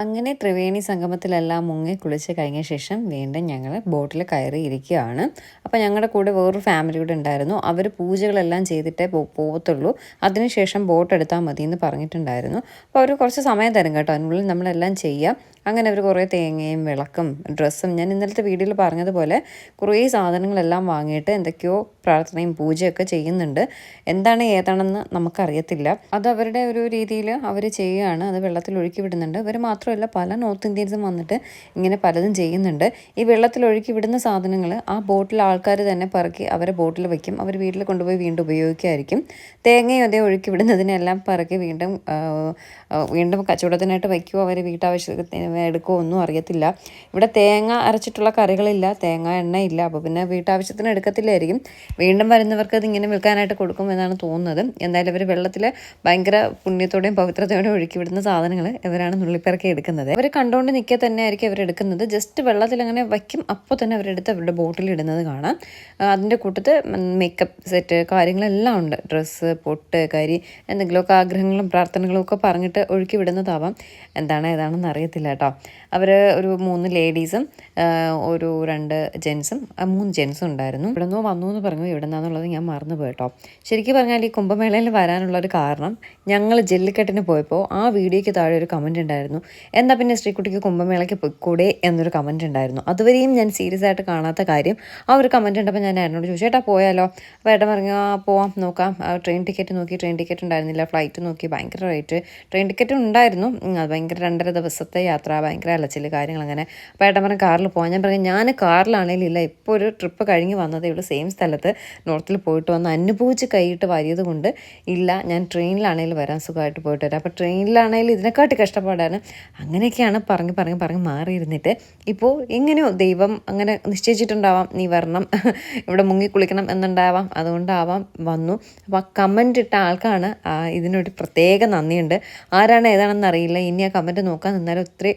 അങ്ങനെ ത്രിവേണി സംഗമത്തിലെല്ലാം മുങ്ങി കുളിച്ച് കഴിഞ്ഞ ശേഷം വീണ്ടും ഞങ്ങൾ ബോട്ടിൽ കയറി ഇരിക്കുകയാണ്. അപ്പോൾ ഞങ്ങളുടെ കൂടെ വേറൊരു ഫാമിലി കൂടെ ഉണ്ടായിരുന്നു. അവർ പൂജകളെല്ലാം ചെയ്തിട്ടേ പോ പോകത്തുള്ളൂ അതിനുശേഷം ബോട്ട് എടുത്താൽ മതി എന്ന് പറഞ്ഞിട്ടുണ്ടായിരുന്നു. അപ്പോൾ അവർ കുറച്ച് സമയം തരും കേട്ടോ. അതിനുള്ളിൽ നമ്മളെല്ലാം ചെയ്യാം. അങ്ങനെ അവർ കുറേ തേങ്ങയും വിളക്കും ഡ്രസ്സും ഞാൻ ഇന്നലത്തെ വീഡിയോയിൽ പറഞ്ഞതുപോലെ കുറേ സാധനങ്ങളെല്ലാം വാങ്ങിയിട്ട് എന്തൊക്കെയോ പ്രാർത്ഥനയും പൂജയൊക്കെ ചെയ്യുന്നുണ്ട്. എന്താണ് ഏതാണെന്ന് നമുക്കറിയത്തില്ല. അത് അവരുടെ ഒരു രീതിയിൽ അവർ ചെയ്യുകയാണ്. അത് വെള്ളത്തിൽ ഒഴുക്കി വിടുന്നുണ്ട്. അവർ മാത്രമല്ല പല നോർത്ത് ഇന്ത്യൻസും വന്നിട്ട് ഇങ്ങനെ പലതും ചെയ്യുന്നുണ്ട്. ഈ വെള്ളത്തിൽ ഒഴുക്കി വിടുന്ന സാധനങ്ങൾ ആ ബോട്ടിൽ ആൾക്കാർ തന്നെ പറക്കി അവരെ ബോട്ടിൽ വയ്ക്കും. അവർ വീട്ടിൽ കൊണ്ടുപോയി വീണ്ടും ഉപയോഗിക്കുമായിരിക്കും തേങ്ങയും അതേ ഒഴുക്കി വിടുന്നതിനെല്ലാം പറക്കി വീണ്ടും വീണ്ടും കച്ചവടത്തിനായിട്ട് വയ്ക്കുമോ അവർ വീട്ടാവശ്യത്തിന് എടുക്കുമോ ഒന്നും അറിയത്തില്ല. ഇവിടെ തേങ്ങ അരച്ചിട്ടുള്ള കറികളില്ല തേങ്ങ എണ്ണയില്ല. അപ്പോൾ പിന്നെ വീട്ടാവശ്യത്തിന് എടുക്കത്തില്ലായിരിക്കും. വീണ്ടും വരുന്നവർക്ക് അത് ഇങ്ങനെ വിൽക്കാനായിട്ട് കൊടുക്കും എന്നാണ് തോന്നുന്നത്. എന്തായാലും ഇവർ വെള്ളത്തിൽ ഭയങ്കര പുണ്യത്തോടെയും പവിത്രതയോടെയും ഒഴുക്കി വിടുന്ന സാധനങ്ങൾ ഇവരാണ് നുള്ളിപ്പിറക്കി എടുക്കുന്നത്. അവർ കണ്ടുകൊണ്ട് നിൽക്കുക തന്നെ ആയിരിക്കും അവർ എടുക്കുന്നത്. ജസ്റ്റ് വെള്ളത്തിൽ അങ്ങനെ വയ്ക്കും. അപ്പോൾ തന്നെ അവരെടുത്ത് അവരുടെ ബോട്ടിൽ ഇടുന്നത് കാണാം. അതിന്റെ കൂട്ടത്തിൽ മേക്കപ്പ് സെറ്റ് കാര്യങ്ങളെല്ലാം ഉണ്ട്. ഡ്രസ്സ് പൊട്ട് കരി എന്തെങ്കിലുമൊക്കെ ആഗ്രഹങ്ങളും പ്രാർത്ഥനകളും ഒക്കെ പറഞ്ഞിട്ട് ഒഴുക്കി വിടുന്നതാവാം. എന്താണ് ഏതാണെന്ന് അറിയത്തില്ല കേട്ടോ. അവർ ഒരു മൂന്ന് ലേഡീസും ഒരു രണ്ട് ജെൻസും മൂന്ന് ജെൻസും ഉണ്ടായിരുന്നു. ഇവിടെ നിന്ന് വന്നു എന്ന് പറഞ്ഞു ഇവിടെ നിന്നാന്നുള്ളത് ഞാൻ മറന്നു പോയിട്ടോ ശരിക്കും പറഞ്ഞാൽ ഈ കുംഭമേളയിൽ വരാനുള്ള ഒരു കാരണം ഞങ്ങൾ ജെല്ലിക്കെട്ടിന് പോയപ്പോൾ ആ വീഡിയോയ്ക്ക് താഴെ ഒരു കമന്റ് ഉണ്ടായിരുന്നു. എന്താ പിന്നെ ശ്രീകുട്ടിക്ക് കുംഭമേളയ്ക്ക് പൊയ്ക്കൂടെ എന്നൊരു കമന്റ് ഉണ്ടായിരുന്നു. അതുവരെയും ഞാൻ സീരിയസ് ആയിട്ട് കാണാത്ത കാര്യം ആ ഒരു കമന്റ് ഉണ്ടപ്പോൾ ഞാൻ എന്നോട് ചോദിച്ചു ചേട്ടാ പോയാലോ? അപ്പോൾ ഏട്ടൻ പറഞ്ഞു ആ പോവാം നോക്കാം. ട്രെയിൻ ടിക്കറ്റ് നോക്കി ട്രെയിൻ ടിക്കറ്റ് ഉണ്ടായിരുന്നില്ല. ഫ്ലൈറ്റ് നോക്കി ഭയങ്കര റേറ്റ് ട്രെയിൻ ടിക്കറ്റ് ഉണ്ടായിരുന്നു. അത് ഭയങ്കര രണ്ടര ദിവസത്തെ യാത്ര ഭയങ്കര അലച്ചിൽ കാര്യങ്ങൾ അങ്ങനെ. അപ്പോൾ ഏട്ടൻ പറഞ്ഞു കാറിൽ പോകാൻ ഞാൻ പറഞ്ഞു ഞാൻ കാറിലാണെങ്കിലും ഇല്ല. ഇപ്പോൾ ഒരു ട്രിപ്പ് കഴിഞ്ഞ് വന്നതേ ഉള്ളൂ സെയിം സ്ഥലത്ത് നോർത്തിൽ പോയിട്ട് വന്ന് അനുഭവിച്ച് കൈയിട്ട് വാരിയത് കൊണ്ട് ഇല്ല. ഞാൻ ട്രെയിനിലാണെങ്കിലും വരാൻ സുഖമായിട്ട് പോയിട്ട് വരാം. അപ്പോൾ ട്രെയിനിലാണെങ്കിലും ഇതിനെക്കാട്ടി കഷ്ടപ്പാടാണ്. അങ്ങനെയൊക്കെയാണ് പറഞ്ഞ് പറഞ്ഞ് പറഞ്ഞ് മാറിയിരുന്നിട്ട് ഇപ്പോൾ എങ്ങനെയോ ദൈവം അങ്ങനെ നിശ്ചയിച്ചിട്ടുണ്ടാവാം. നീ വരണം. ഇവിടെ മുങ്ങി കുളിക്കണം എന്നുണ്ടാവാം. അതുകൊണ്ടാവാം വന്നു. അപ്പോൾ ആ കമന്റ് ഇട്ട ആൾക്കാണ് ഇതിനൊരു പ്രത്യേക നന്ദിയുണ്ട്. ആരാണ് ഏതാണെന്ന് അറിയില്ല. ഇനി ആ കമന്റ് നോക്കാൻ നിന്നാലും ഒത്തിരി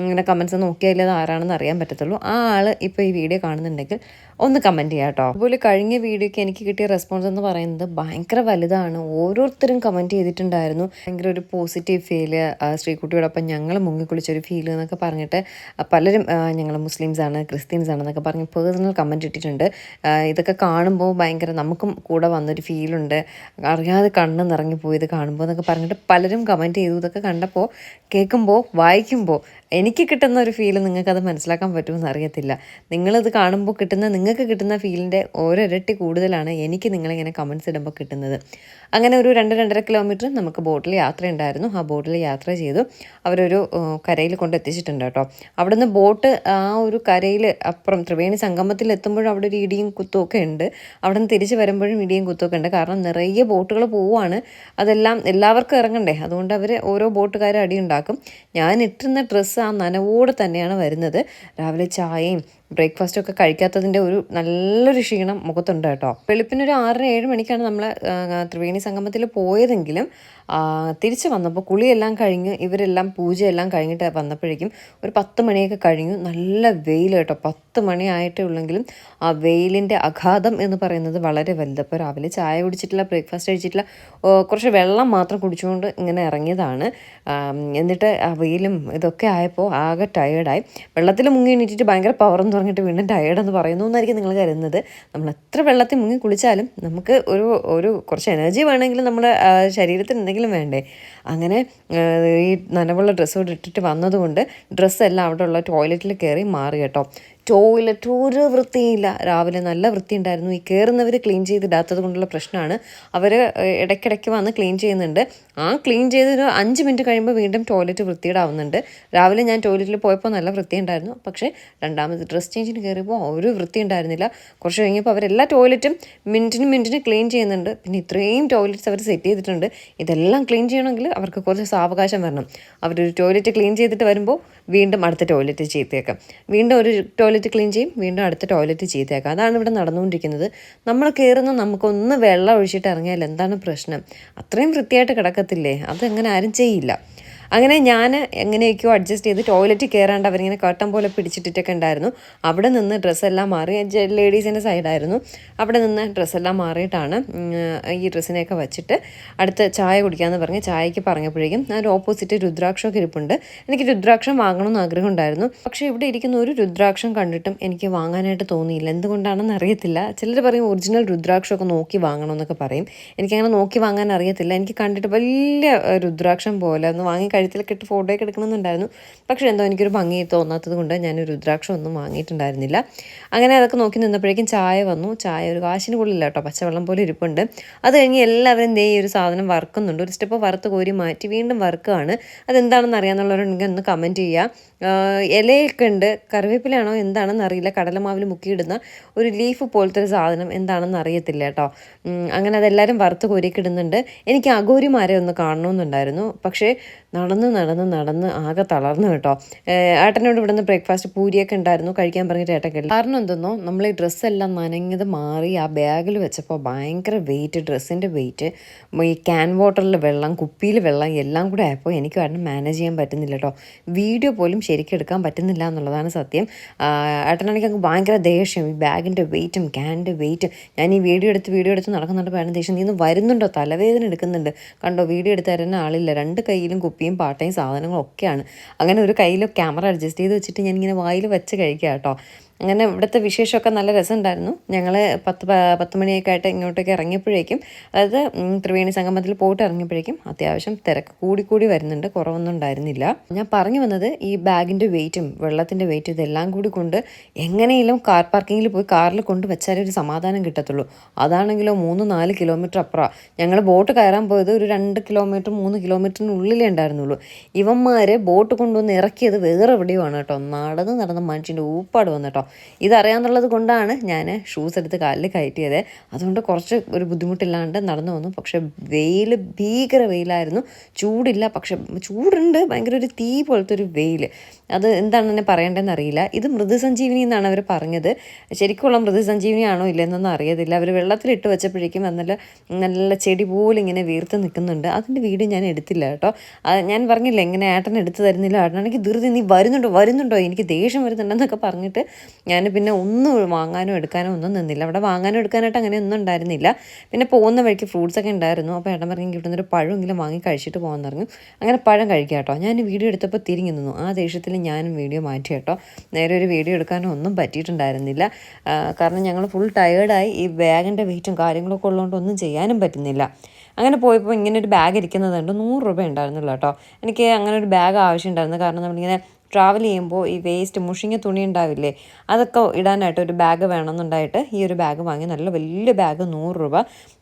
ഇങ്ങനെ കമൻസ് നോക്കിയാൽ അത് ആരാണെന്ന് അറിയാൻ പറ്റത്തുള്ളൂ. ആ ആൾ ഇപ്പോൾ ഈ വീഡിയോ കാണുന്നുണ്ടെങ്കിൽ ഒന്ന് കമന്റ് ചെയ്യാം കേട്ടോ. അതുപോലെ കഴിഞ്ഞ വീഡിയോയ്ക്ക് എനിക്ക് കിട്ടിയ റെസ്പോൺസ് എന്ന് പറയുന്നത് ഭയങ്കര വലുതാണ്. ഓരോരുത്തരും കമന്റ് ചെയ്തിട്ടുണ്ടായിരുന്നു. ഭയങ്കര ഒരു പോസിറ്റീവ് ഫീൽ ശ്രീകുട്ടിയോടൊപ്പം ഞങ്ങൾ മുങ്ങിക്കുളിച്ചൊരു ഫീൽ എന്നൊക്കെ പറഞ്ഞിട്ട് പലരും ഞങ്ങൾ മുസ്ലിംസ് ആണ് ക്രിസ്ത്യൻസ് ആണെന്നൊക്കെ പറഞ്ഞ് പേഴ്സണൽ കമന്റ് ഇട്ടിട്ടുണ്ട്. ഇതൊക്കെ കാണുമ്പോൾ ഭയങ്കര നമുക്കും കൂടെ വന്നൊരു ഫീലുണ്ട് അറിയാതെ കണ്ണ് നിറങ്ങിപ്പോയി ഇത് കാണുമ്പോൾ എന്നൊക്കെ പറഞ്ഞിട്ട് പലരും കമന്റ് ചെയ്തു. ഇതൊക്കെ കണ്ടപ്പോൾ കേൾക്കുമ്പോൾ വായിക്കുമ്പോൾ എനിക്ക് കിട്ടുന്ന ഒരു ഫീൽ നിങ്ങൾക്കത് മനസ്സിലാക്കാൻ പറ്റുമെന്ന് അറിയത്തില്ല. നിങ്ങളത് കാണുമ്പോൾ കിട്ടുന്ന നിങ്ങൾക്ക് കിട്ടുന്ന ഫീലിന്റെ ഓരോ കൂടുതലാണ് എനിക്ക് നിങ്ങളിങ്ങനെ കമൻസ് ഇടുമ്പോൾ കിട്ടുന്നത്. അങ്ങനെ ഒരു രണ്ട് രണ്ടര കിലോമീറ്റർ നമുക്ക് ബോട്ടിൽ യാത്ര ഉണ്ടായിരുന്നു. ആ ബോട്ടിൽ യാത്ര ചെയ്തു. അവരൊരു കരയിൽ കൊണ്ട് എത്തിച്ചിട്ടുണ്ട് കേട്ടോ. അവിടെ നിന്ന് ബോട്ട് ആ ഒരു കരയിൽ അപ്പുറം ത്രിവേണി സംഗമത്തിൽ എത്തുമ്പോഴും അവിടെ ഒരു ഇടിയും കുത്തുമൊക്കെ ഉണ്ട്. അവിടെ നിന്ന് തിരിച്ച് വരുമ്പോഴും ഇടിയും കുത്തുമൊക്കെ ഉണ്ട്. കാരണം നിറയെ ബോട്ടുകൾ പോവുകയാണ്. അതെല്ലാം എല്ലാവർക്കും ഇറങ്ങണ്ടേ? അതുകൊണ്ട് അവർ ഓരോ ബോട്ടുകാരും അടി ഉണ്ടാക്കും. ഞാൻ ഇട്ടിരുന്ന ഡ്രസ്സ് ആ നനവോടെ തന്നെയാണ് വരുന്നത്. രാവിലെ ചായയും ബ്രേക്ക്ഫാസ്റ്റ് ഒക്കെ കഴിക്കാത്തതിന്റെ ഒരു നല്ലൊരു ക്ഷീണം മുഖത്തുണ്ട് കേട്ടോ. വെളുപ്പിന് ഒരു ആറര ഏഴ് മണിക്കാണ് നമ്മൾ ത്രിവേണി സംഗമത്തിൽ പോയതെങ്കിലും തിരിച്ച് വന്നപ്പോൾ കുളിയെല്ലാം കഴിഞ്ഞ് ഇവരെല്ലാം പൂജയെല്ലാം കഴിഞ്ഞിട്ട് വന്നപ്പോഴേക്കും ഒരു പത്ത് മണിയൊക്കെ കഴിഞ്ഞു. നല്ല വെയിൽ കേട്ടോ. പത്ത് മണി ആയിട്ടേ ഉള്ളെങ്കിലും ആ വെയിലിന്റെ അഘാതം എന്ന് പറയുന്നത് വളരെ വലുത്. അപ്പോൾ രാവിലെ ചായ കുടിച്ചിട്ടില്ല ബ്രേക്ക്ഫാസ്റ്റ് കഴിച്ചിട്ടില്ല കുറച്ച് വെള്ളം മാത്രം കുടിച്ചുകൊണ്ട് ഇങ്ങനെ ഇറങ്ങിയതാണ്. എന്നിട്ട് ആ വെയിലും ഇതൊക്കെ ആയപ്പോൾ ആകെ ടയേർഡായി വെള്ളത്തിൽ മുങ്ങി എണീറ്റിട്ട് ഭയങ്കര പവറെന്ന് പറഞ്ഞിട്ട് വീണ്ടും ടയേർഡെന്ന് പറയുന്നു എന്നായിരിക്കും നിങ്ങൾ കരുതുന്നത്. നമ്മൾ എത്ര വെള്ളത്തിൽ മുങ്ങി കുളിച്ചാലും നമുക്ക് ഒരു ഒരു കുറച്ച് എനർജി വേണമെങ്കിലും നമ്മുടെ ശരീരത്തിന് എന്തെങ്കിലും വേണ്ടേ. അങ്ങനെ ഈ നനവുള്ള ഡ്രസ്സോട് ഇട്ടിട്ട് വന്നതുകൊണ്ട് ഡ്രസ്സെല്ലാം അവിടെ ഉള്ള ടോയ്ലറ്റിൽ കയറി മാറി കേട്ടോ. ടോയ്ലറ്റ് ഒരു വൃത്തിയില്ല. രാവിലെ നല്ല വൃത്തി ഉണ്ടായിരുന്നു ഈ കയറുന്നവർ ക്ലീൻ ചെയ്തിടാത്തത് കൊണ്ടുള്ള പ്രശ്നമാണ്. അവർ ഇടയ്ക്കിടയ്ക്ക് വന്ന് ക്ലീൻ ചെയ്യുന്നുണ്ട്. ആ ക്ലീൻ ചെയ്ത് ഒരു അഞ്ച് മിനിറ്റ് കഴിയുമ്പോൾ വീണ്ടും ടോയ്ലറ്റ് വൃത്തിയിടാവുന്നുണ്ട്. രാവിലെ ഞാൻ ടോയ്ലറ്റിൽ പോയപ്പോൾ നല്ല വൃത്തി ഉണ്ടായിരുന്നു പക്ഷേ രണ്ടാമത് ഡ്രസ് ചേഞ്ചിന് കയറിയപ്പോൾ ഒരു വൃത്തി ഉണ്ടായിരുന്നില്ല കുറച്ച് കഴിഞ്ഞപ്പോൾ അവരെല്ലാ ടോയ്ലറ്റും മിനിറ്റിന് മിനിറ്റിന് ക്ലീൻ ചെയ്യുന്നുണ്ട്. പിന്നെ ഇത്രയും ടോയ്ലറ്റ്സ് അവർ സെറ്റ് ചെയ്തിട്ടുണ്ട്. ഇതെല്ലാം ക്ലീൻ ചെയ്യണമെങ്കിൽ അവർക്ക് കുറച്ച് സാവകാശം വരണം. അവരൊരു ടോയ്ലറ്റ് ക്ലീൻ ചെയ്തിട്ട് വരുമ്പോൾ വീണ്ടും അടുത്ത ടോയ്ലറ്റ് ചെയ്തേക്കാം. വീണ്ടും ഒരു ടോയ്ലറ്റ് ക്ലീൻ ചെയ്യും വീണ്ടും അടുത്ത ടോയ്ലറ്റ് ചെയ്തേക്കാം. അതാണ് ഇവിടെ നടന്നുകൊണ്ടിരിക്കുന്നത്. നമ്മൾ കയറുന്ന നമുക്കൊന്ന് വെള്ളം ഒഴിച്ചിട്ട് ഇറങ്ങിയാൽ എന്താണ് പ്രശ്നം? അത്രയും വൃത്തിയായിട്ട് കിടക്കത്തില്ലേ? അതെങ്ങനെ ആരും ചെയ്യില്ല. അങ്ങനെ ഞാൻ എങ്ങനെയൊക്കെയോ അഡ്ജസ്റ്റ് ചെയ്ത് ടോയ്ലറ്റിൽ കയറാണ്ട് അവരിങ്ങനെ കട്ടൻ പോലെ പിടിച്ചിട്ടിട്ടൊക്കെ ഉണ്ടായിരുന്നു. അവിടെ നിന്ന് ഡ്രസ്സെല്ലാം മാറി ലേഡീസിന്റെ സൈഡായിരുന്നു അവിടെ നിന്ന് ഡ്രസ്സെല്ലാം മാറിയിട്ടാണ് ഈ ഡ്രസ്സിനെയൊക്കെ വെച്ചിട്ട് അടുത്ത് ചായ കുടിക്കാമെന്ന് പറഞ്ഞ് ചായക്ക് പറഞ്ഞപ്പോഴേക്കും അതിന്റെ ഓപ്പോസിറ്റ് രുദ്രാക്ഷമൊക്കെ ഇരിപ്പുണ്ട്. എനിക്ക് രുദ്രാക്ഷം വാങ്ങണമെന്ന് ആഗ്രഹം ഉണ്ടായിരുന്നു. പക്ഷേ ഇവിടെ ഇരിക്കുന്ന ഒരു രുദ്രാക്ഷം കണ്ടിട്ടും എനിക്ക് വാങ്ങാനായിട്ട് തോന്നിയില്ല. എന്തുകൊണ്ടാണെന്ന് അറിയത്തില്ല. ചിലർ പറയും ഒറിജിനൽ രുദ്രാക്ഷമൊക്കെ നോക്കി വാങ്ങണമെന്നൊക്കെ പറയും. എനിക്കങ്ങനെ നോക്കി വാങ്ങാൻ അറിയത്തില്ല. എനിക്ക് കണ്ടിട്ട് വലിയ രുദ്രാക്ഷം പോലെ ഒന്ന് വാങ്ങി കഴുത്തിലൊക്കെ ഇട്ട് ഫോട്ടോ ഒക്കെ എടുക്കണമെന്നുണ്ടായിരുന്നു. പക്ഷേ എന്തോ എനിക്കൊരു ഭംഗി തോന്നാത്തത് കൊണ്ട് ഞാൻ രുദ്രാക്ഷം ഒന്നും വാങ്ങിയിട്ടുണ്ടായിരുന്നില്ല. അങ്ങനെ അതൊക്കെ നോക്കി നിന്നപ്പോഴേക്കും ചായ വന്നു. ചായ ഒരു കാശിന് കൊള്ളില്ല കേട്ടോ. പച്ചവെള്ളം പോലെ ഇരിപ്പുണ്ട്. അത് കഴിഞ്ഞ് എല്ലാവരും ദേ ഈ ഒരു സാധനം വറുക്കുന്നുണ്ട്. ഒരു സ്റ്റെപ്പ് വറുത്ത് കോരി മാറ്റി വീണ്ടും വറുക്കുകയാണ്. അതെന്താണെന്ന് അറിയാമെന്നുള്ളവരുണ്ടെങ്കിൽ ഒന്ന് കമന്റ് ചെയ്യുക. ഇലയൊക്കെ ഉണ്ട്. കറിവേപ്പിലാണോ എന്താണെന്ന് അറിയില്ല. കടലമാവിൽ മുക്കിയിടുന്ന ഒരു ലീഫ് പോലത്തെ ഒരു സാധനം എന്താണെന്ന് അറിയത്തില്ല കേട്ടോ. അങ്ങനെ അതെല്ലാവരും വറുത്ത് കോരിയൊക്കെ ഇടുന്നുണ്ട്. എനിക്ക് അഗോരിമാരെ ഒന്ന് കാണണമെന്നുണ്ടായിരുന്നു. പക്ഷേ നടന്ന് നടന്ന് നടന്ന് ആകെ തളർന്നു കേട്ടോ. ഏട്ടനോട് ഇവിടുന്ന് ബ്രേക്ക്ഫാസ്റ്റ് പൂരിയൊക്കെ ഉണ്ടായിരുന്നു. കഴിക്കാൻ പറഞ്ഞിട്ട് ഏട്ടൻ കേട്ടു. കാരണം എന്തെന്നോ നമ്മൾ ഈ ഡ്രസ്സെല്ലാം നനഞ്ഞത് മാറി ആ ബാഗിൽ വെച്ചപ്പോൾ ഭയങ്കര വെയിറ്റ് ഡ്രസ്സിന്റെ വെയിറ്റ് ഈ ക്യാൻ വാട്ടറിൽ വെള്ളം കുപ്പിയിൽ വെള്ളം എല്ലാം കൂടെ ആയപ്പോൾ എനിക്ക് ഏട്ടന് മാനേജ് ചെയ്യാൻ പറ്റുന്നില്ല കേട്ടോ. വീഡിയോ പോലും ശരിക്കും എടുക്കാൻ പറ്റുന്നില്ല എന്നുള്ളതാണ് സത്യം. ഏട്ടനാണെങ്കിൽ അങ്ങ് ഭയങ്കര ദേഷ്യം. ഈ ബാഗിന്റെ വെയിറ്റും ക്യാന്റെ വെയിറ്റും ഞാൻ ഈ വീഡിയോ എടുത്ത് വീഡിയോ എടുത്ത് നടക്കുന്നുണ്ട് വേണം ദേഷ്യം. നീ ഒന്ന് വരുന്നുണ്ടോ? തലവേദന എടുക്കുന്നുണ്ട്. കണ്ടോ? വീഡിയോ എടുത്ത് തരുന്ന ആളില്ല. രണ്ട് കയ്യിലും കുപ്പിയും പാട്ടയും സാധനങ്ങളും ഒക്കെയാണ് അങ്ങനെ ഒരു കയ്യിൽ ക്യാമറ അഡ്ജസ്റ്റ് ചെയ്ത് വെച്ചിട്ട് ഞാനിങ്ങനെ വായിൽ വെച്ച് കഴിക്കുക കേട്ടോ അങ്ങനെ ഇവിടുത്തെ വിശേഷമൊക്കെ നല്ല രസമുണ്ടായിരുന്നു. ഞങ്ങൾ പത്ത് പത്ത് മണിയൊക്കെ ആയിട്ട് ഇങ്ങോട്ടേക്ക് ഇറങ്ങിയപ്പോഴേക്കും അതായത് ത്രിവേണി സംഗമത്തിൽ പോയിട്ട് ഇറങ്ങിയപ്പോഴേക്കും അത്യാവശ്യം തിരക്ക് കൂടി കൂടി വരുന്നുണ്ട്. കുറവൊന്നും ഉണ്ടായിരുന്നില്ല. ഞാൻ പറഞ്ഞു വന്നത് ഈ ബാഗിന്റെ വെയിറ്റും വെള്ളത്തിന്റെ വെയിറ്റും ഇതെല്ലാം കൂടി കൊണ്ട് എങ്ങനെയെങ്കിലും കാർ പാർക്കിങ്ങിൽ പോയി കാറിൽ കൊണ്ട് വെച്ചാലേ ഒരു സമാധാനം കിട്ടത്തുള്ളൂ. അതാണെങ്കിലോ മൂന്ന് നാല് കിലോമീറ്റർ അപ്പുറം. ഞങ്ങൾ ബോട്ട് കയറാൻ പോയത് ഒരു രണ്ട് കിലോമീറ്റർ മൂന്ന് കിലോമീറ്ററിനുള്ളിലേ ഉണ്ടായിരുന്നുള്ളൂ. ഇവന്മാരെ ബോട്ട് കൊണ്ടുവന്ന് ഇറക്കിയത് വേറെ എവിടെയുമാണ് കേട്ടോ. നടന്ന് നടന്ന് മനുഷ്യന്റെ ഊപ്പാട് വന്നു കേട്ടോ. ഇതറിയാന്നുള്ളത് കൊണ്ടാണ് ഞാൻ ഷൂസ് എടുത്ത് കാലിൽ കയറ്റിയത്. അതുകൊണ്ട് കുറച്ച് ഒരു ബുദ്ധിമുട്ടില്ലാണ്ട് നടന്നു വന്നു. പക്ഷെ വെയിൽ ഭീകര വെയിലായിരുന്നു. ചൂടില്ല. പക്ഷെ ചൂടുണ്ട്. ഭയങ്കര ഒരു തീ പോലത്തെ ഒരു വെയിൽ അത് എന്താണെന്ന് തന്നെ പറയേണ്ടതെന്ന് അറിയില്ല. ഇത് മൃദുസഞ്ജീവിനി എന്നാണ് അവർ പറഞ്ഞത്. ശരിക്കുള്ള മൃദുസഞ്ജീവിനി ആണോ ഇല്ലെന്നൊന്നും അറിയത്തില്ല. അവർ വെള്ളത്തിലിട്ട് വെച്ചപ്പോഴേക്കും നല്ല നല്ല ചെടി പോലെ ഇങ്ങനെ വീർത്ത് നിൽക്കുന്നുണ്ട്. അതിന്റെ വീട് ഞാൻ എടുത്തില്ല കേട്ടോ. ഞാൻ പറഞ്ഞില്ല എങ്ങനെ ഏട്ടൻ എടുത്തു തരുന്നില്ല. ഏട്ടനാണെങ്കിൽ ധൃതി നീ വരുന്നുണ്ടോ? വരുന്നുണ്ടോ? എനിക്ക് ദേഷ്യം വരുന്നുണ്ടെന്നൊക്കെ പറഞ്ഞിട്ട് ഞാൻ പിന്നെ ഒന്നും വാങ്ങാനോ എടുക്കാനോ ഒന്നും നിന്നില്ല. അവിടെ വാങ്ങാനോ എടുക്കാനായിട്ട് അങ്ങനെ ഒന്നും ഉണ്ടായിരുന്നില്ല. പിന്നെ പോകുന്ന വഴിക്ക് ഫ്രൂട്ട്സ് ഒക്കെ ഉണ്ടായിരുന്നു. അപ്പോൾ ഏട്ടൻ പറഞ്ഞു കിട്ടുന്നൊരു പഴമെങ്കിലും വാങ്ങി കഴിച്ചിട്ട് പോകാൻ പറഞ്ഞു. അങ്ങനെ പഴം കഴിക്കാം കേട്ടോ. ഞാൻ വീഡിയോ എടുത്തപ്പോൾ തിരിഞ്ഞു നിന്നു. ആ ദേഷ്യത്തിൽ ഞാനും വീഡിയോ മാറ്റി കേട്ടോ. നേരെ ഒരു വീഡിയോ എടുക്കാനോ ഒന്നും പറ്റിയിട്ടുണ്ടായിരുന്നില്ല. കാരണം ഞങ്ങൾ ഫുൾ ടയേർഡായി ഈ ബാഗിന്റെ വെയിറ്റും കാര്യങ്ങളൊക്കെ ഉള്ളതുകൊണ്ട് ഒന്നും ചെയ്യാനും പറ്റുന്നില്ല. അങ്ങനെ പോയപ്പോൾ ഇങ്ങനെ ഒരു ബാഗ് ഇരിക്കുന്നത് കണ്ട്. നൂറ് രൂപ ഉണ്ടായിരുന്നുള്ളൂ കേട്ടോ. എനിക്ക് അങ്ങനെ ഒരു ബാഗ് ആവശ്യം ആവശ്യമുണ്ടായിരുന്നു കാരണം നമ്മളിങ്ങനെ ട്രാവൽ ചെയ്യുമ്പോൾ ഈ വേസ്റ്റ് മുഷിഞ്ഞ തുണി ഉണ്ടാവില്ലേ? അതൊക്കെ ഇടാനായിട്ട് ഒരു ബാഗ് വേണമെന്നുണ്ടായിട്ട് ഈ ഒരു ബാഗ് വാങ്ങി. നല്ല വലിയ ബാഗ് നൂറ് രൂപ.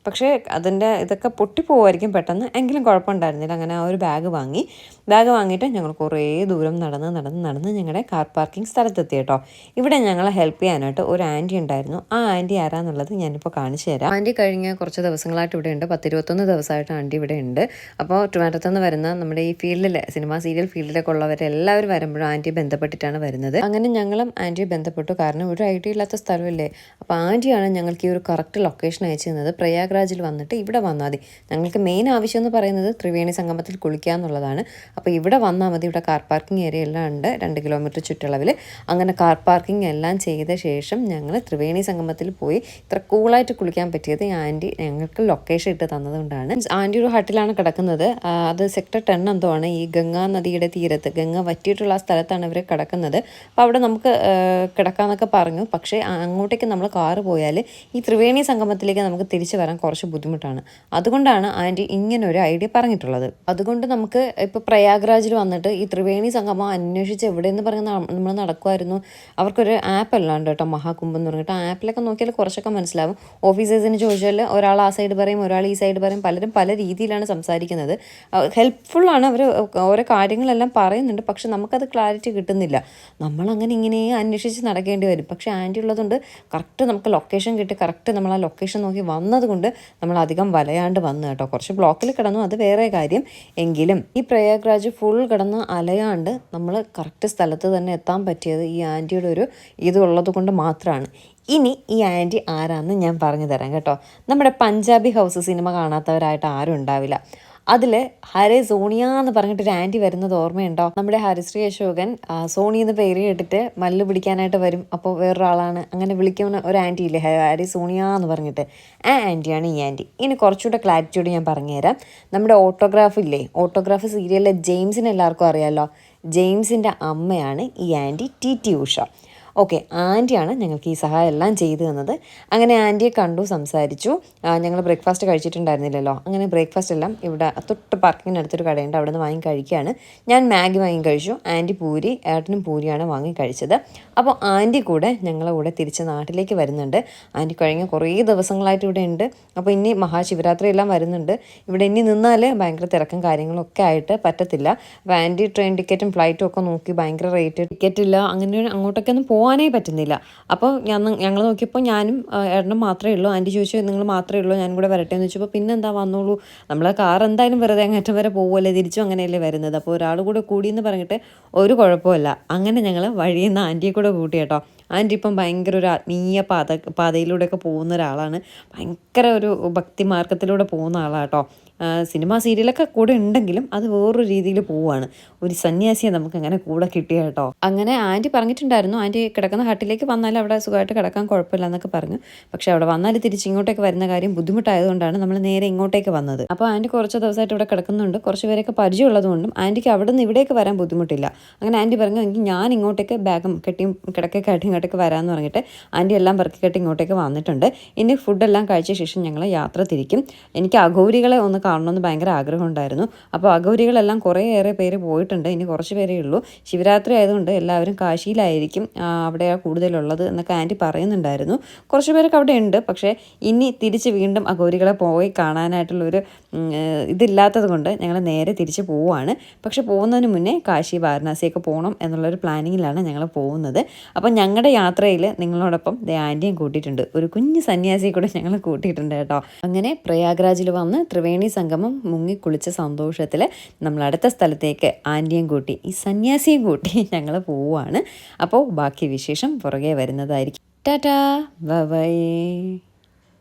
പക്ഷേ അതിന്റെ ഇതൊക്കെ പൊട്ടിപ്പോവായിരിക്കും പെട്ടെന്ന്. എങ്കിലും കുഴപ്പമുണ്ടായിരുന്നില്ല. അങ്ങനെ ആ ഒരു ബാഗ് വാങ്ങി. ബാഗ് വാങ്ങിയിട്ട് ഞങ്ങൾ കുറേ ദൂരം നടന്ന് നടന്ന് നടന്ന് ഞങ്ങളുടെ കാർ പാർക്കിംഗ് സ്ഥലത്തെത്തി കേട്ടോ. ഇവിടെ ഞങ്ങളെ ഹെൽപ്പ് ചെയ്യാനായിട്ട് ഒരു ആന്റി ഉണ്ടായിരുന്നു. ആ ആന്റി ആരാന്നുള്ളത് ഞാനിപ്പോൾ കാണിച്ചു തരാം. ആന്റി കഴിഞ്ഞ കുറച്ച് ദിവസങ്ങളായിട്ട് ഇവിടെ ഉണ്ട്. പത്തിരുപത്തൊന്ന് ദിവസമായിട്ട് ആന്റി ഇവിടെ ഉണ്ട്. അപ്പോൾ ട്രിവാൻഡ്രത്തുനിന്ന് വരുന്ന നമ്മുടെ ഈ ഫീൽഡിലെ സിനിമ സീരിയൽ ഫീൽഡിലൊക്കെ ഉള്ളവരെല്ലാവരും വരുമ്പോഴും ആന്റി ബന്ധപ്പെട്ടിട്ടാണ് വരുന്നത്. അങ്ങനെ ഞങ്ങളും ആന്റിയെ ബന്ധപ്പെട്ടു. കാരണം ഒരു ഐഡിയ ഇല്ലാത്ത സ്ഥലമില്ലേ? അപ്പോൾ ആന്റിയാണ് ഞങ്ങൾക്ക് ഈ ഒരു കറക്റ്റ് ലൊക്കേഷൻ അയച്ചു തന്നത്. പ്രയാഗ്രാജിൽ വന്നിട്ട് ഇവിടെ വന്നാൽ മതി. ഞങ്ങൾക്ക് മെയിൻ ആവശ്യം എന്ന് പറയുന്നത് ത്രിവേണി സംഗമത്തിൽ കുളിക്കുക എന്നുള്ളതാണ്. അപ്പോൾ ഇവിടെ വന്നാൽ മതി. ഇവിടെ കാർ പാർക്കിംഗ് ഏരിയ എല്ലാം ഉണ്ട്. രണ്ട് കിലോമീറ്റർ ചുറ്റളവിൽ. അങ്ങനെ കാർ പാർക്കിംഗ് എല്ലാം ചെയ്ത ശേഷം ഞങ്ങൾ ത്രിവേണി സംഗമത്തിൽ പോയി ഇത്ര കൂളായിട്ട് കുളിക്കാൻ പറ്റിയത് ആന്റി ഞങ്ങൾക്ക് ലൊക്കേഷൻ ഇട്ട് തന്നതുകൊണ്ടാണ്. ആന്റി ഒരു ഹട്ടിലാണ് കിടക്കുന്നത്. അത് സെക്ടർ ടെൻ എന്തോ ആണ് ഈ ഗംഗാ നദിയുടെ തീരത്ത് ഗംഗ വറ്റിയിട്ടുള്ള ആ സ്ഥലത്താണ് ഇവർ കിടക്കുന്നത്. അപ്പോൾ അവിടെ നമുക്ക് കിടക്കാമെന്നൊക്കെ പറഞ്ഞു. പക്ഷേ അങ്ങോട്ടേക്ക് നമ്മൾ കാറ് പോയാൽ ഈ ത്രിവേണി സംഗമത്തിലേക്ക് നമുക്ക് തിരിച്ചു വരാൻ കുറച്ച് ബുദ്ധിമുട്ടാണ്. അതുകൊണ്ടാണ് ആന്റി ഇങ്ങനെ ഒരു ഐഡിയ പറഞ്ഞിട്ടുള്ളത്. അതുകൊണ്ട് നമുക്ക് ഇപ്പോൾ പ്രയാഗ്രാജിൽ വന്നിട്ട് ഈ ത്രിവേണി സംഗമം അന്വേഷിച്ച് എവിടെയെന്ന് പറഞ്ഞ് നമ്മൾ നടക്കുമായിരുന്നു അവർക്കൊരു ആപ്പ് അല്ലാണ്ട് കേട്ടോ മഹാകുംഭം എന്ന് പറഞ്ഞിട്ട്. ആ ആപ്പിലൊക്കെ നോക്കിയാൽ കുറച്ചൊക്കെ മനസ്സിലാവും. ഓഫീസേഴ്സിന് ചോദിച്ചാൽ ഒരാൾ ആ സൈഡ് പറയും ഒരാൾ ഈ സൈഡ് പറയും. പലരും പല രീതിയിലാണ് സംസാരിക്കുന്നത്. ഹെൽപ്ഫുള്ളാണ് അവർ ഓരോ കാര്യങ്ങളെല്ലാം പറയുന്നുണ്ട്. പക്ഷെ നമുക്കത് ക്ലാരിറ്റി കിട്ടുന്നില്ല. നമ്മളങ്ങനെ ഇങ്ങനെ അന്വേഷിച്ച് നടക്കേണ്ടി വരും. പക്ഷേ ആന്റി ഉള്ളതുകൊണ്ട് കറക്റ്റ് നമുക്ക് ലൊക്കേഷൻ കിട്ടി കറക്റ്റ് നമ്മൾ ആ ലൊക്കേഷൻ നോക്കി വന്നതുകൊണ്ട് നമ്മൾ അധികം വലയാണ്ട് വന്നു കേട്ടോ. കുറച്ച് ബ്ലോക്കിൽ കിടന്നു അത് വേറെ കാര്യം. എങ്കിലും ഈ പ്രയാഗ്രാജ് ഫുൾ കിടന്ന് അലയാണ്ട് നമ്മൾ കറക്റ്റ് സ്ഥലത്ത് തന്നെ എത്താൻ പറ്റിയത് ഈ ആന്റിയുടെ ഒരു ഇത് ഉള്ളത് കൊണ്ട് മാത്രമാണ് ഇനി ഈ ആന്റി ആരാന്ന് ഞാൻ പറഞ്ഞു തരാം കേട്ടോ. നമ്മുടെ പഞ്ചാബി ഹൗസ് സിനിമ കാണാത്തവരായിട്ട് ആരും ഉണ്ടാവില്ല. അതിൽ ഹരേ സോണിയ എന്ന് പറഞ്ഞിട്ട് ഒരു ആന്റി വരുന്നത് ഓർമ്മയുണ്ടോ? നമ്മുടെ ഹരിശ്രീ അശോകൻ സോണി എന്ന് പേര് കേട്ടിട്ട് മല്ല് പിടിക്കാനായിട്ട് വരും. അപ്പോൾ വേറൊരാളാണ്. അങ്ങനെ വിളിക്കുന്ന ഒരു ആന്റി ഇല്ലേ ഹരി സോണിയ എന്ന് പറഞ്ഞിട്ട്. ആ ആന്റിയാണ് ഈ ആന്റി ഇനി കുറച്ചുകൂടെ ക്ലാരിറ്റിയോട് ഞാൻ പറഞ്ഞുതരാം. നമ്മുടെ ഓട്ടോഗ്രാഫ് ഇല്ലേ ഓട്ടോഗ്രാഫ് സീരിയലിലെ ജെയിംസിന് എല്ലാവർക്കും അറിയാമല്ലോ ജെയിംസിന്റെ അമ്മയാണ് ഈ aunty T T Usha. Okay ആന്റിയാണ് ഞങ്ങൾക്ക് ഈ സഹായം എല്ലാം ചെയ്തു തന്നത്. അങ്ങനെ ആന്റിയെ കണ്ടു സംസാരിച്ചു. ഞങ്ങൾ ബ്രേക്ക്ഫാസ്റ്റ് കഴിച്ചിട്ടുണ്ടായിരുന്നില്ലല്ലോ. അങ്ങനെ ബ്രേക്ക്ഫാസ്റ്റ് എല്ലാം ഇവിടെ തൊട്ട് പാർക്കിങ്ങിനടുത്തൊരു കടയുണ്ട് അവിടെ നിന്ന് വാങ്ങി കഴിക്കുകയാണ്. ഞാൻ മാഗി വാങ്ങി കഴിച്ചു ആന്റി പൂരി ഏട്ടനും പൂരിയാണ് വാങ്ങി കഴിച്ചത്. അപ്പോൾ ആന്റി കൂടെ ഞങ്ങളെ കൂടെ തിരിച്ച് നാട്ടിലേക്ക് വരുന്നുണ്ട്. ആന്റി കഴിഞ്ഞ കുറേ ദിവസങ്ങളായിട്ട് ഇവിടെ ഉണ്ട്. അപ്പോൾ ഇനി മഹാശിവരാത്രി എല്ലാം വരുന്നുണ്ട്. ഇവിടെ ഇനി നിന്നാൽ ഭയങ്കര തിരക്കും കാര്യങ്ങളൊക്കെ ആയിട്ട് പറ്റത്തില്ല. അപ്പോൾ ആന്റി ട്രെയിൻ ടിക്കറ്റും ഫ്ലൈറ്റും ഒക്കെ നോക്കി ഭയങ്കര റേറ്റ്. ടിക്കറ്റ് ഇല്ല അങ്ങനെ അങ്ങോട്ടൊക്കെ ഒന്നും പോകാനേ പറ്റുന്നില്ല. അപ്പോൾ ഞാൻ ഞങ്ങൾ നോക്കിയപ്പോൾ ഞാനും ഏട്ടനും മാത്രമേ ഉള്ളൂ. ആന്റി ചോദിച്ചു നിങ്ങൾ മാത്രമേ ഉള്ളൂ ഞാൻ കൂടെ വരട്ടെ? എന്ന് ചോദിച്ചപ്പോൾ പിന്നെ എന്താ വന്നോളൂ. നമ്മളെ കാർ എന്തായാലും വെറുതെ അങ്ങേറ്റം വരെ പോകുമല്ലേ തിരിച്ചും അങ്ങനെയല്ലേ വരുന്നത്. അപ്പോൾ ഒരാൾ കൂടെ കൂടി എന്ന് പറഞ്ഞിട്ട് ഒരു കുഴപ്പമില്ല അങ്ങനെ ഞങ്ങൾ വഴിയിൽ നിന്ന് ആന്റിയെ കൂടെ കൂട്ടി കേട്ടോ. ആന്റി ഇപ്പം ഭയങ്കര ഒരു ആത്മീയ പാത പാതയിലൂടെയൊക്കെ പോകുന്ന ഒരാളാണ്. ഭയങ്കര ഒരു ഭക്തി മാർഗത്തിലൂടെ പോകുന്ന ആളാട്ടോ സിനിമ സീരിയലൊക്കെ കൂടെ ഉണ്ടെങ്കിലും അത് വേറൊരു രീതിയിൽ പോവുകയാണ് ഒരു സന്യാസിയെ നമുക്ക് അങ്ങനെ കൂടെ കിട്ടിയ കേട്ടോ. അങ്ങനെ ആന്റി പറഞ്ഞിട്ടുണ്ടായിരുന്നു ആന്റി കിടക്കുന്ന ഹട്ടിലേക്ക് വന്നാൽ അവിടെ സുഖമായിട്ട് കിടക്കാൻ കുഴപ്പമില്ല എന്നൊക്കെ പറഞ്ഞു. പക്ഷേ അവിടെ വന്നാൽ തിരിച്ച് ഇങ്ങോട്ടേക്ക് വരുന്ന കാര്യം ബുദ്ധിമുട്ടായതുകൊണ്ടാണ് നമ്മൾ നേരെ ഇങ്ങോട്ടേക്ക് വന്നത്. അപ്പോൾ ആന്റി കുറച്ച് ദിവസമായിട്ട് ഇവിടെ കിടക്കുന്നുണ്ട്. കുറച്ച് പേരൊക്കെ പരിചയമുള്ളതുകൊണ്ടും ആന്റിക്ക് അവിടെ നിന്ന് ഇവിടേക്ക് വരാൻ ബുദ്ധിമുട്ടില്ല. അങ്ങനെ ആന്റി പറഞ്ഞു എങ്കിൽ ഞാൻ ഇങ്ങോട്ടേക്ക് ബാഗും കെട്ടിയും കിടക്കൊക്കെ ഇങ്ങോട്ടേക്ക് വരാമെന്ന് പറഞ്ഞിട്ട് ആന്റി എല്ലാം പെറുക്കി കെട്ടി ഇങ്ങോട്ടേക്ക് വന്നിട്ടുണ്ട്. ഇനി ഫുഡെല്ലാം കഴിച്ച ശേഷം ഞങ്ങൾ യാത്ര തിരിക്കും. എനിക്ക് അഘോരികളെ ഒന്ന് കാണണമെന്ന് ഭയങ്കര ആഗ്രഹമുണ്ടായിരുന്നു. അപ്പോൾ അഗൗരികളെല്ലാം കുറേയേറെ പേര് പോയിട്ടുണ്ട്. ഇനി കുറച്ച് പേരേ ഉള്ളൂ. ശിവരാത്രി ആയതുകൊണ്ട് എല്ലാവരും കാശിയിലായിരിക്കും അവിടെ കൂടുതലുള്ളത് എന്നൊക്കെ ആന്റി പറയുന്നുണ്ടായിരുന്നു. കുറച്ച് പേരൊക്കെ അവിടെ ഉണ്ട്. പക്ഷേ ഇനി തിരിച്ച് വീണ്ടും അഗൗരികളെ പോയി കാണാനായിട്ടുള്ളൊരു ഇതില്ലാത്തത് കൊണ്ട് ഞങ്ങൾ നേരെ തിരിച്ച് പോവുകയാണ് പക്ഷേ പോകുന്നതിന് മുന്നേ കാശി വാരണാസിയൊക്കെ പോകണം എന്നുള്ളൊരു പ്ലാനിങ്ങിലാണ് ഞങ്ങൾ പോകുന്നത്. അപ്പോൾ ഞങ്ങളുടെ യാത്രയിൽ നിങ്ങളോടൊപ്പം ദേ ആന്റിയും കൂട്ടിയിട്ടുണ്ട്. ഒരു കുഞ്ഞ് സന്യാസിയെ കൂടെ ഞങ്ങൾ കൂട്ടിയിട്ടുണ്ട് കേട്ടോ. അങ്ങനെ പ്രയാഗ്രാജിൽ വന്ന് ത്രിവേണി സംഗമം മുങ്ങിക്കുളിച്ച സന്തോഷത്തിൽ നമ്മൾ അടുത്ത സ്ഥലത്തേക്ക് ആന്റിയും കൂട്ടി ഈ സന്യാസിയും കൂട്ടി ഞങ്ങൾ പോവുകയാണ് അപ്പോൾ ബാക്കി വിശേഷം പുറകെ വരുന്നതായിരിക്കും. Tata bye.